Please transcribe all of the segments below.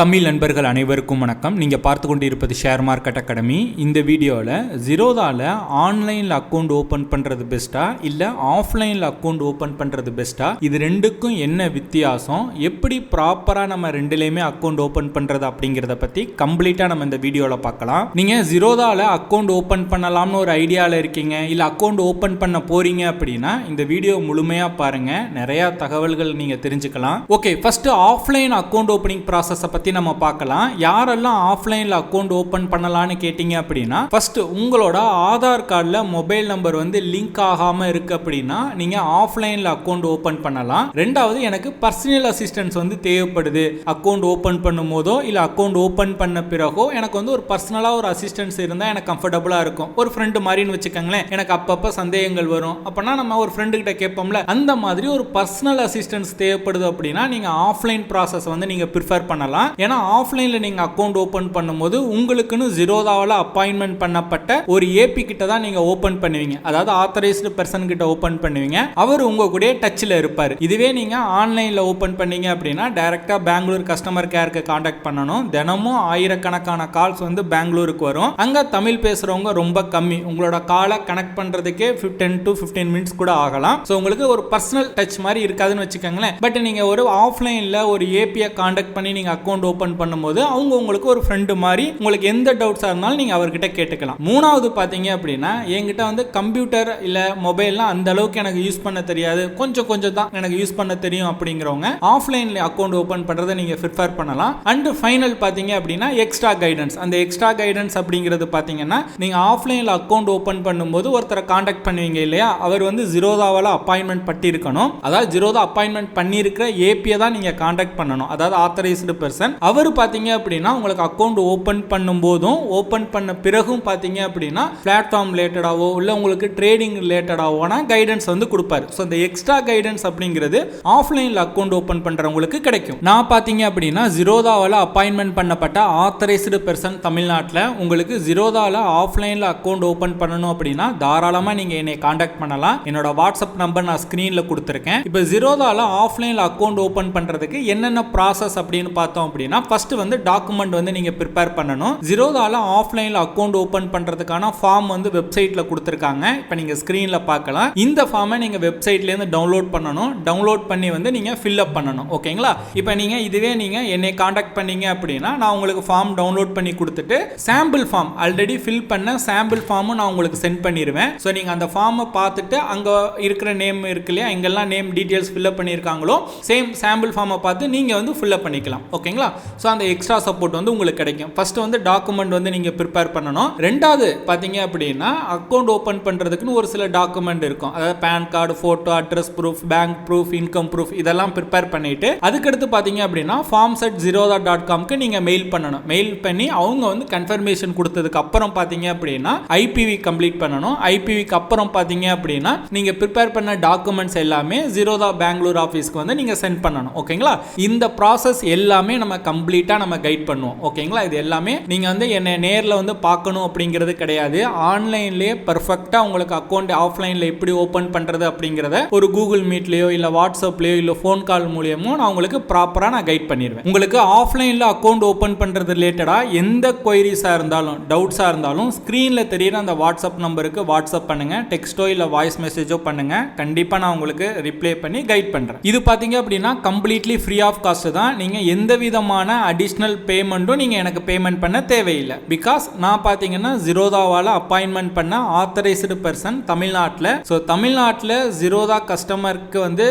தமிழ் நண்பர்கள் அனைவருக்கும் வணக்கம். நீங்கள் பார்த்து கொண்டு இருப்பது ஷேர் மார்க்கெட் அகாடமி. இந்த வீடியோவில் ஜீரோதாவில் ஆன்லைனில் அக்கௌண்ட் ஓப்பன் பண்ணுறது பெஸ்ட்டா? இல்லை ஆஃப்லைனில் அக்கௌண்ட் ஓப்பன் பண்ணுறது பெஸ்ட்டா? இது ரெண்டுக்கும் என்ன வித்தியாசம்? எப்படி ப்ராப்பராக நம்ம ரெண்டுலேயுமே அக்கௌண்ட் ஓப்பன் பண்ணுறது அப்படிங்கிறத பற்றி கம்ப்ளீட்டாக நம்ம இந்த வீடியோவில் பார்க்கலாம். நீங்கள் ஜீரோதாவில் அக்கௌண்ட் ஓப்பன் பண்ணலாம்னு ஒரு ஐடியாவில் இருக்கீங்க இல்லை அக்கௌண்ட் ஓப்பன் பண்ண போகிறீங்க அப்படின்னா இந்த வீடியோ முழுமையாக பாருங்கள் நிறையா தகவல்கள் நீங்கள் தெரிஞ்சுக்கலாம். Okay first offline account opening ப்ராசஸை பற்றி நம்ம பார்க்கலாம். யாரெல்லாம் ஆஃப்லைனில் அக்கௌண்ட் ஓப்பன் பண்ணலான்னு கேட்டிங்க அப்படின்னா ஃபஸ்ட்டு உங்களோட ஆதார் கார்டில் மொபைல் நம்பர் வந்து லிங்க் ஆகாமல் இருக்குது அப்படின்னா நீங்கள் ஆஃப்லைனில் அக்கௌண்ட் ஓப்பன் பண்ணலாம். ரெண்டாவது எனக்கு பர்சனல் அசிஸ்டன்ஸ் வந்து தேவைப்படுது. அக்கௌண்ட் ஓப்பன் பண்ணும் போதோ இல்லை அக்கௌண்ட் ஓப்பன் பண்ண பிறகோ எனக்கு வந்து ஒரு பர்சனலாக ஒரு அசிஸ்டன்ஸ் இருந்தால் எனக்கு கம்ஃபர்டபுளாக இருக்கும். ஒரு ஃப்ரெண்டு மாதிரின்னு வச்சுக்கோங்களேன். எனக்கு அப்பப்போ சந்தேகங்கள் வரும். அப்போனா நம்ம ஒரு ஃப்ரெண்டு கிட்ட கேட்போம்ல அந்த மாதிரி ஒரு பர்சனல் அசிஸ்டன்ஸ் தேவைப்படுது அப்படின்னா நீங்கள் ஆஃப்லைன் ப்ராசஸ் வந்து நீங்கள் ப்ரிஃபர் பண்ணலாம். ஏன்னா ஆஃப்லைனில் நீங்கள் அக்கௌண்ட் ஓப்பன் பண்ணும்போது உங்களுக்குன்னு ஜிரோதாவில் அப்பாயின்மெண்ட் பண்ணப்பட்ட ஒரு ஏபி கிட்ட தான் நீங்கள் ஓப்பன் பண்ணுவீங்க. அதாவது ஆத்தரைஸ்டு பர்சன் கிட்ட ஓப்பன் பண்ணுவீங்க. அவர் உங்க கூட டச்சில் இருப்பார். இதுவே நீங்கள் ஆன்லைனில் ஓப்பன் பண்ணீங்க அப்படின்னா டைரெக்டாக பெங்களூர் கஸ்டமர் கேருக்கு காண்டாக்ட் பண்ணணும். தினமும் ஆயிரக்கணக்கான கால்ஸ் வந்து பெங்களூருக்கு வரும். அங்கே தமிழ் பேசுகிறவங்க ரொம்ப கம்மி. உங்களோட காலை கனெக்ட் பண்ணுறதுக்கே டென் டு ஃபிஃப்டீன் மினிட்ஸ் கூட ஆகலாம். ஸோ உங்களுக்கு ஒரு பர்சனல் டச் மாதிரி இருக்காதுன்னு வச்சுக்கோங்களேன். பட் நீங்கள் ஒரு ஆஃப்லைனில் ஒரு ஏபியை காண்டாக்ட் பண்ணி நீங்கள் அக்கௌண்ட் அக்கௌண்ட் ஓப்பன் பண்ணும்போது அவங்க உங்களுக்கு ஒரு ஃப்ரெண்டு மாதிரி உங்களுக்கு எந்த டவுட்ஸாக இருந்தாலும் நீங்கள் அவர்கிட்ட கேட்டுக்கலாம். மூணாவது பார்த்தீங்க அப்படின்னா என்கிட்ட வந்து கம்ப்யூட்டர் இல்லை மொபைல்லாம் அந்த அளவுக்கு எனக்கு யூஸ் பண்ண தெரியாது. கொஞ்சம் கொஞ்சம் தான் எனக்கு யூஸ் பண்ண தெரியும் அப்படிங்கிறவங்க ஆஃப்லைனில் அக்கௌண்ட் ஓப்பன் பண்ணுறதை நீங்கள் ப்ரிஃபர் பண்ணலாம். அண்டு ஃபைனல் பார்த்தீங்க அப்படின்னா எக்ஸ்ட்ரா கைடன்ஸ் அந்த எக்ஸ்ட்ரா கைடன்ஸ் அப்படிங்கிறது பார்த்தீங்கன்னா நீங்கள் ஆஃப்லைனில் அக்கௌண்ட் ஓப்பன் பண்ணும்போது ஒருத்தரை காண்டாக்ட் பண்ணுவீங்க இல்லையா? அவர் வந்து ஜிரோதாவில் அப்பாயின்மெண்ட் பட்டிருக்கணும். அதாவது ஜிரோதா அப்பாயின்மெண்ட் பண்ணியிருக்கிற ஏபியை தான் நீங்கள் காண்டாக்ட் பண்ணணும். அதாவது ஆத்தரைஸ்டு பர்சன் அவர் பார்த்தீங்க அப்படின்னா உங்களுக்கு அக்கௌண்ட் ஓப்பன் பண்ணும்போதும் ஓப்பன் பண்ண பிறகும் பார்த்தீங்க அப்படின்னா பிளாட்ஃபார்ம் ரிலேட்டடாவோ இல்லை உங்களுக்கு ட்ரேடிங் ரிலேட்டடாவோனா கைடன்ஸ் வந்து கொடுப்பாரு. ஸோ இந்த எக்ஸ்ட்ரா கைடன்ஸ் அப்படிங்கிறது ஆஃப்லைனில் அக்கௌண்ட் ஓப்பன் பண்ணுறவங்களுக்கு கிடைக்கும். நான் பார்த்தீங்க அப்படின்னா ஜிரோதாவில் அப்பாயின்மெண்ட் பண்ணப்பட்ட ஆத்தரைஸ்டு பர்சன் தமிழ்நாட்டில் உங்களுக்கு ஜிரோதாவில் ஆஃப்லைனில் அக்கௌண்ட் ஓப்பன் பண்ணணும் அப்படின்னா தாராளமாக நீங்கள் என்னை காண்டாக்ட் பண்ணலாம். என்னோட வாட்ஸ்அப் நம்பர் நான் ஸ்க்ரீனில் கொடுத்துருக்கேன். இப்போ ஜிரோதாவில் ஆஃப்லைனில் அக்கௌண்ட் ஓப்பன் பண்ணுறதுக்கு என்னென்ன ப்ராசஸ் அப்படின்னு பார்த்தோம் அப்படின்னா ஃபர்ஸ்ட் வந்து டாக்குமெண்ட் வந்து நீங்கள் ப்ரிப்பேர் பண்ணணும். ஜீரோதால ஆஃப்லைனில் அக்கௌண்ட் ஓப்பன் பண்ணுறதுக்கான ஃபார்ம் வந்து வெப்சைட்டில் கொடுத்துருக்காங்க. இப்போ நீங்கள் ஸ்க்ரீனில் பார்க்கலாம். இந்த ஃபார்மை நீங்கள் வெப்சைட்லேருந்து டவுன்லோட் பண்ணணும். டவுன்லோட் பண்ணி வந்து நீங்கள் ஃபில்அப் பண்ணணும். ஓகேங்களா இப்போ நீங்கள் இதுவே நீங்கள் என்னை காண்டாக்ட் பண்ணீங்க அப்படின்னா நான் உங்களுக்கு ஃபார்ம் டவுன்லோட் பண்ணி கொடுத்துட்டு சாம்பிள் ஃபார்ம் ஆல்ரெடி ஃபில் பண்ண சாம்பிள் ஃபார்மும் நான் உங்களுக்கு சென்ட் பண்ணிடுவேன் ஸோ நீங்கள் அந்த ஃபார்மை பார்த்துட்டு அங்கே இருக்கிற நேம் இருக்கு இல்லையா எங்கெல்லாம் நேம் டீட்டெயில்ஸ் ஃபில்அப் பண்ணியிருக்காங்களோ சேம் சாம்பிள் ஃபார்மை பார்த்து நீங்கள் வந்து ஃபில்அப் பண்ணிக்கலாம். ஓகேங்களா ஸோ அந்த எக்ஸ்ட்ரா சப்போர்ட் வந்து உங்களுக்கு கிடைக்கும். ஃபஸ்ட்டு வந்து டாக்குமெண்ட் வந்து நீங்கள் ப்ரிப்பேர் பண்ணணும். ரெண்டாவது பார்த்தீங்க அப்படின்னா அக்கௌண்ட் ஓப்பன் பண்ணுறதுக்குன்னு ஒரு சில டாக்குமெண்ட் இருக்கும். அதாவது PAN card photo address proof bank proof income proof இதெல்லாம் ப்ரிப்பேர் பண்ணிவிட்டு அதுக்கடுத்து பார்த்தீங்க அப்படின்னா ஃபார்ம்ஸ் அட் ஜீரோதா டாட் காம்க்கு நீங்கள் மெயில் பண்ணணும். மெயில் பண்ணி அவங்க வந்து கன்ஃபர்மேஷன் கொடுத்ததுக்கு அப்புறம் பார்த்தீங்க அப்படின்னா ஐபிவி கம்ப்ளீட் பண்ணணும். ஐபிவிக்கு அப்புறம் பார்த்தீங்க அப்படின்னா நீங்கள் ப்ரிப்பேர் பண்ண டாக்குமெண்ட்ஸ் எல்லாமே ஜீரோதா பெங்களூர் ஆஃபீஸ்க்கு வந்து நீங்கள் சென்ட் பண்ணணும். ஓகேங்களா இந்த ப்ராசஸ் எல்லாமே நம்ம கம்ப்ளீட்டாக நம்ம கைட் பண்ணுவோம். ஓகேங்களா இது எல்லாமே நீங்கள் வந்து என்னை நேரில் வந்து பார்க்கணும் அப்படிங்கிறது கிடையாது. ஆன்லைன்லேயே பர்ஃபெக்டாக உங்களுக்கு அக்கௌண்ட் ஆஃப்லைனில் எப்படி ஓப்பன் பண்ணுறது அப்படிங்கிறத ஒரு கூகுள் மீட்லேயோ இல்லை வாட்ஸ்அப்லேயோ இல்லை ஃபோன் கால் மூலியமோ நான் உங்களுக்கு ப்ராப்பராக நான் கைட் பண்ணிடுவேன் உங்களுக்கு ஆஃப்லைனில் அக்கௌண்ட் ஓப்பன் பண்ணுறது ரிலேட்டடாக எந்த கொயரிஸாக இருந்தாலும் டவுட்ஸாக இருந்தாலும் ஸ்க்ரீனில் தெரியிற அந்த வாட்ஸ்அப் நம்பருக்கு வாட்ஸ்அப் பண்ணுங்கள் டெக்ஸ்ட்டோ இல்லை வாய்ஸ் மெசேஜோ பண்ணுங்கள் கண்டிப்பாக நான் உங்களுக்கு ரிப்ளை பண்ணி கைட் பண்ணுறேன் இது பார்த்தீங்க அப்படின்னா கம்ப்ளீட்லி ஃப்ரீ ஆஃப் காஸ்ட் தான். நீங்கள் எந்த விதமான அடிஷ்னல் பேமெண்ட்டும் நீங்கள் எனக்கு பேமெண்ட் பண்ண தேவையில்லை. பிகாஸ் நான் பார்த்தீங்கன்னா ஜிரோதாவால் அப்பாயின்மெண்ட் பண்ண ஆத்தரைஸ்டு பர்சன் தமிழ்நாட்டில். ஸோ தமிழ்நாட்டில் ஜிரோதா கஸ்டமருக்கு வந்து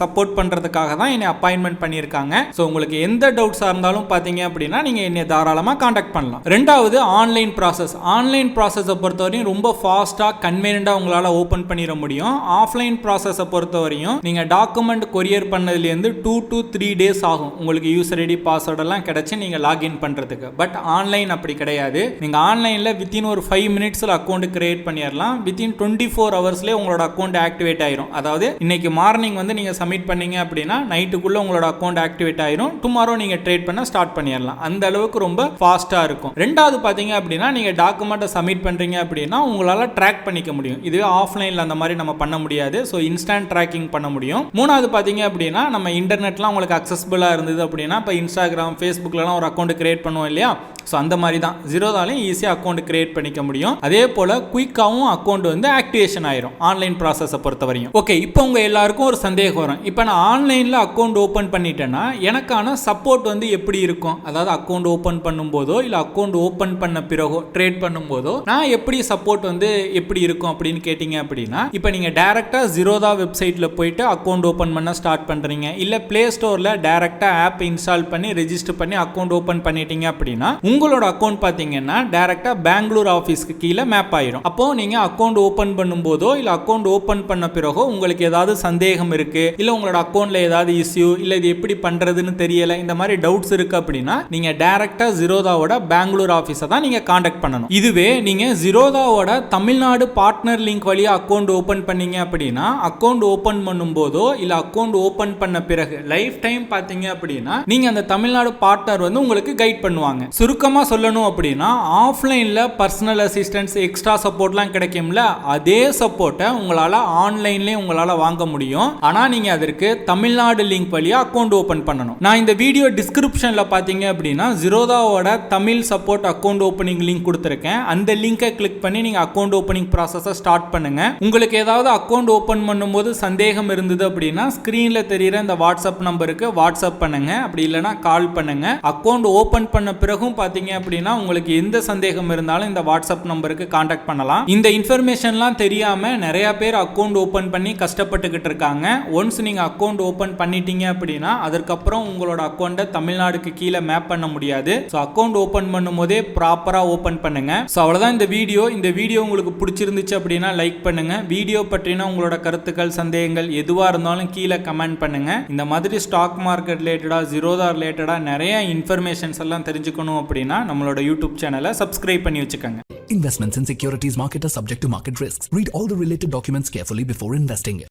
சப்போர்ட் பண்ணுறதுக்காக தான் என்னை அப்பாயின்மெண்ட் பண்ணியிருக்காங்க. ஸோ உங்களுக்கு எந்த டவுட்ஸாக இருந்தாலும் பார்த்தீங்க அப்படின்னா நீங்கள் என்னை தாராளமாக காண்டாக்ட் பண்ணலாம். ரெண்டாவது ஆன்லைன் ப்ராசஸ் ஆன்லைன் ப்ராசஸை பொறுத்தவரையும் ரொம்ப ஃபாஸ்ட்டாக கன்வீனியண்ட்டாக உங்களால் ஓப்பன் பண்ணிட முடியும். ஆஃப்லைன் ப்ராசஸை பொறுத்தவரையும் நீங்கள் டாக்குமெண்ட் கொரியர் பண்ணதுலேருந்து டூ டு த்ரீ டேஸ் ஆகும். உங்களுக்கு யூஸ் ரெடி பாஸ் எல்லாம் கிடைச்சி நீங்கள் லாகின் பண்ணுறதுக்கு பட் ஆன்லைன் அப்படி கிடையாது. நீங்கள் ஆன்லைனில் வித்தின் ஒரு ஃபைவ் மினிட்ஸில் அக்கௌண்ட் கிரியேட் பண்ணிடலாம் வித்தின் டுவெண்ட்டி ஃபோர் ஹவர்ஸ்லேயே உங்களோட அக்கௌண்ட் ஆக்டிவேட் ஆயிரும். அதாவது இன்னைக்கு மார்னிங் வந்து நீங்கள் சப்மிட் பண்ணீங்க அப்படின்னா நைட்டுக்குள்ளே உங்களோட அக்கௌண்ட் ஆக்டிவேட் ஆயிரும். டுமாரோ நீங்கள் ட்ரேட் பண்ண ஸ்டார்ட் பண்ணிடலாம் அந்த அளவுக்கு ரொம்ப ஃபாஸ்ட்டாக இருக்கும். ரெண்டாவது பார்த்தீங்க அப்படின்னா நீங்கள் டாக்குமெண்ட்டை சப்மிட் பண்ணுறீங்க அப்படின்னா உங்களால் ட்ராக் பண்ணிக்க முடியும். இதுவே ஆஃப்லைனில் அந்த மாதிரி நம்ம பண்ண முடியாது. ஸோ இன்ஸ்டன்ட் ட்ராக்கிங் பண்ண முடியும். மூணாவது பார்த்தீங்க அப்படின்னா நம்ம இன்டர்நெட்லாம் உங்களுக்கு அக்சஸ்பிளாக இருந்தது அப்படின்னா இப்போ இன்ஸ்டா இன்ஸ்டாகிராம் ஃபேஸ்புக்லலாம் ஒரு அக்கௌண்ட் கிரியேட் பண்ணுவோம் இல்லையா? ஸோ அந்த மாதிரி தான் ஜீரோதாலையும் ஈஸியாக அக்கௌண்ட் கிரியேட் பண்ணிக்க முடியும். அதே போல் குயிக்காகவும் அக்கௌண்ட் வந்து ஆக்டிவேஷன் ஆயிரும் ஆன்லைன் ப்ராசஸை பொறுத்த வரையும் ஓகே இப்போ உங்கள் எல்லாருக்கும் ஒரு சந்தேகம் வரும். இப்போ நான் ஆன்லைனில் அக்கௌண்ட் ஓப்பன் பண்ணிட்டேன்னா எனக்கான சப்போர்ட் வந்து எப்படி இருக்கும்? அதாவது அக்கௌண்ட் ஓப்பன் பண்ணும்போதோ இல்லை அக்கௌண்ட் ஓப்பன் பண்ண பிறகோ ட்ரேட் பண்ணும்போதோ நான் எப்படி சப்போர்ட் வந்து எப்படி இருக்கும் அப்படின்னு கேட்டிங்க அப்படின்னா இப்போ நீங்கள் டேரெக்டாக ஜீரோதா வெப்சைட்டில் போயிட்டு அக்கௌண்ட் ஓப்பன் பண்ண ஸ்டார்ட் பண்ணுறீங்க இல்லை ப்ளே ஸ்டோரில் டேரெக்டாக ஆப் இன்ஸ்டால் பண்ணி ரெஜிஸ்டர் பண்ணி அக்கௌண்ட் ஓப்பன் பண்ணிட்டீங்க அப்படின்னா உங்களோட அக்கௌண்ட் பார்த்தீங்கன்னா டேரெக்டாக பெங்களூர் ஆஃபீஸ்க்கு கீழே மேப் ஆயிரும். அப்போ நீங்கள் அக்கௌண்ட் ஓப்பன் பண்ணும்போதோ இல்லை அக்கௌண்ட் ஓப்பன் பண்ண பிறகோ உங்களுக்கு ஏதாவது சந்தேகம் இருக்கு இல்லை உங்களோட அக்கௌண்ட்ல ஏதாவது இஷ்யூ இல்லை இது எப்படி பண்ணுறதுன்னு தெரியல இந்த மாதிரி டவுட்ஸ் இருக்கு அப்படின்னா நீங்கள் டேரெக்டாக ஜீரோதாவோட பெங்களூர் ஆஃபீஸை தான் நீங்கள் காண்டாக்ட் பண்ணணும். இதுவே நீங்கள் ஜீரோதாவோட தமிழ்நாடு பார்ட்னர் லிங்க் வழியாக அக்கௌண்ட் ஓப்பன் பண்ணீங்க அப்படின்னா அக்கௌண்ட் ஓப்பன் பண்ணும்போதோ இல்லை அக்கௌண்ட் ஓப்பன் பண்ண பிறகு லைஃப் டைம் பார்த்தீங்க அப்படின்னா நீங்கள் அந்த தமிழ்நாடு பார்ட்னர் வந்து உங்களுக்கு கைட் பண்ணுவாங்க. சுருக்கமாக சொல்லணும் அப்படின்னா ஆஃப்லைனில் பர்சனல் அசிஸ்டன்ஸ் எக்ஸ்ட்ரா சப்போர்ட்லாம் கிடைக்கும்ல அதே சப்போர்ட்டை உங்களால் ஆன்லைன்லேயே உங்களால் வாங்க முடியும். ஆனால் நீங்கள் அதற்கு தமிழ்நாடு லிங்க் வழியாக அக்கௌண்ட் ஓப்பன் பண்ணணும். நான் இந்த வீடியோ டிஸ்கிரிப்ஷனில் பார்த்தீங்க அப்படின்னா ஜீரோதாவோட Tamil support account opening link கொடுத்துருக்கேன். அந்த லிங்கை கிளிக் பண்ணி நீங்கள் அக்கௌண்ட் ஓப்பனிங் ப்ராசஸை ஸ்டார்ட் பண்ணுங்க. உங்களுக்கு ஏதாவது அக்கௌண்ட் ஓப்பன் பண்ணும்போது சந்தேகம் இருந்தது அப்படின்னா ஸ்க்ரீனில் தெரியிற இந்த வாட்ஸ்அப் நம்பருக்கு வாட்ஸ்அப் பண்ணுங்க. அப்படி இல்லைனா கால் பண்ணுங்க. அக்கௌண்ட் ஓப்பன் பண்ண பிறகும் பார்த்தீங்க அப்படின்னா உங்களுக்கு எந்த சந்தேகம் இருந்தாலும் இந்த வாட்ஸ்அப் நம்பருக்கு காண்டாக்ட் பண்ணலாம். இந்த இன்ஃபர்மேஷன்லாம் தெரியாம நிறைய பேர் அக்கௌண்ட் ஓப்பன் பண்ணி கஷ்டப்பட்டுக்கிட்டு இருக்காங்க. ஒன்ஸ் நீங்க அக்கௌண்ட் ஓப்பன் பண்ணிட்டீங்க அப்படின்னா அதற்கப்புறம் உங்களோட அக்கௌண்ட்டை தமிழ்நாடுக்கு கீழே மேப் பண்ண முடியாது. ஸோ அக்கௌண்ட் ஓப்பன் பண்ணும்போதே ப்ராப்பரா ஓப்பன் பண்ணுங்க. ஸோ அவ்வளோதான் இந்த வீடியோ இந்த வீடியோ உங்களுக்கு பிடிச்சிருந்துச்சு அப்படின்னா லைக் பண்ணுங்க. வீடியோ பற்றின உங்களோட கருத்துக்கள் சந்தேகங்கள் எதுவாக இருந்தாலும் கீழே கமெண்ட் பண்ணுங்க. இந்த மாதிரி ஸ்டாக் மார்க்கெட் ரிலேட்டடாக ஜீரோதா ரிலேட்டடாக நிறைய இன்ஃபர்மேஷன்ஸ் எல்லாம் தெரிஞ்சுக்கணும் அப்படின்னா நம்மளோட யூடியூப் சேனலை சப்ஸ்கிரைப் பண்ணி வச்சுக்கோங்க Investments in securities market are subject to market risks. Read all the related documents carefully before investing.